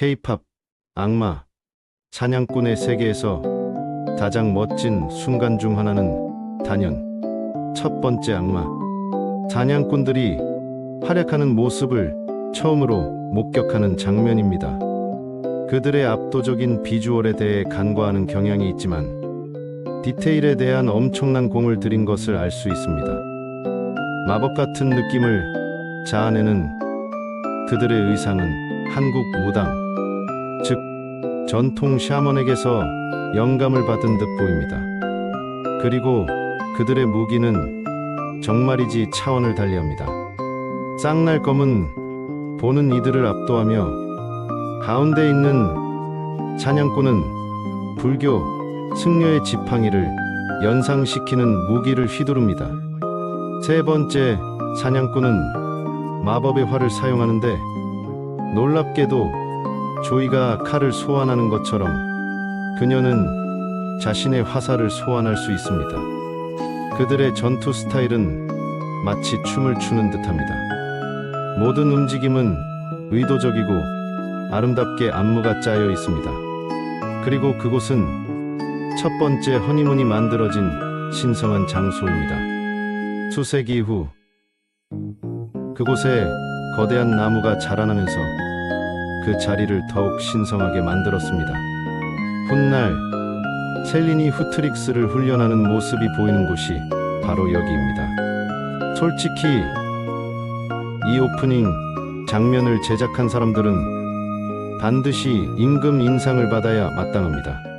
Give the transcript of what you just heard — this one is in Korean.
K-팝, 악마, 사냥꾼의 세계에서 가장 멋진 순간 중 하나는 단연 첫 번째 악마. 사냥꾼들이 활약하는 모습을 처음으로 목격하는 장면입니다. 그들의 압도적인 비주얼에 대해 간과하는 경향이 있지만 디테일에 대한 엄청난 공을 들인 것을 알 수 있습니다. 마법 같은 느낌을 자아내는 그들의 의상은 한국 무당, 즉 전통 샤먼에게서 영감을 받은 듯 보입니다. 그리고 그들의 무기는 정말이지 차원을 달리합니다. 쌍날 검은 보는 이들을 압도하며 가운데 있는 사냥꾼은 불교 승려의 지팡이를 연상시키는 무기를 휘두릅니다. 세 번째 사냥꾼은 마법의 활을 사용하는데 놀랍게도 조이가 칼을 소환하는 것처럼 그녀는 자신의 화살을 소환할 수 있습니다. 그들의 전투 스타일은 마치 춤을 추는 듯합니다. 모든 움직임은 의도적이고 아름답게 안무가 짜여 있습니다. 그리고 그곳은 첫 번째 허니문이 만들어진 신성한 장소입니다. 수세기 후 그곳에 거대한 나무가 자라나면서 그 자리를 더욱 신성하게 만들었습니다. 훗날 셀린이 후트릭스를 훈련하는 모습이 보이는 곳이 바로 여기입니다. 솔직히 이 오프닝 장면을 제작한 사람들은 반드시 임금 인상을 받아야 마땅합니다.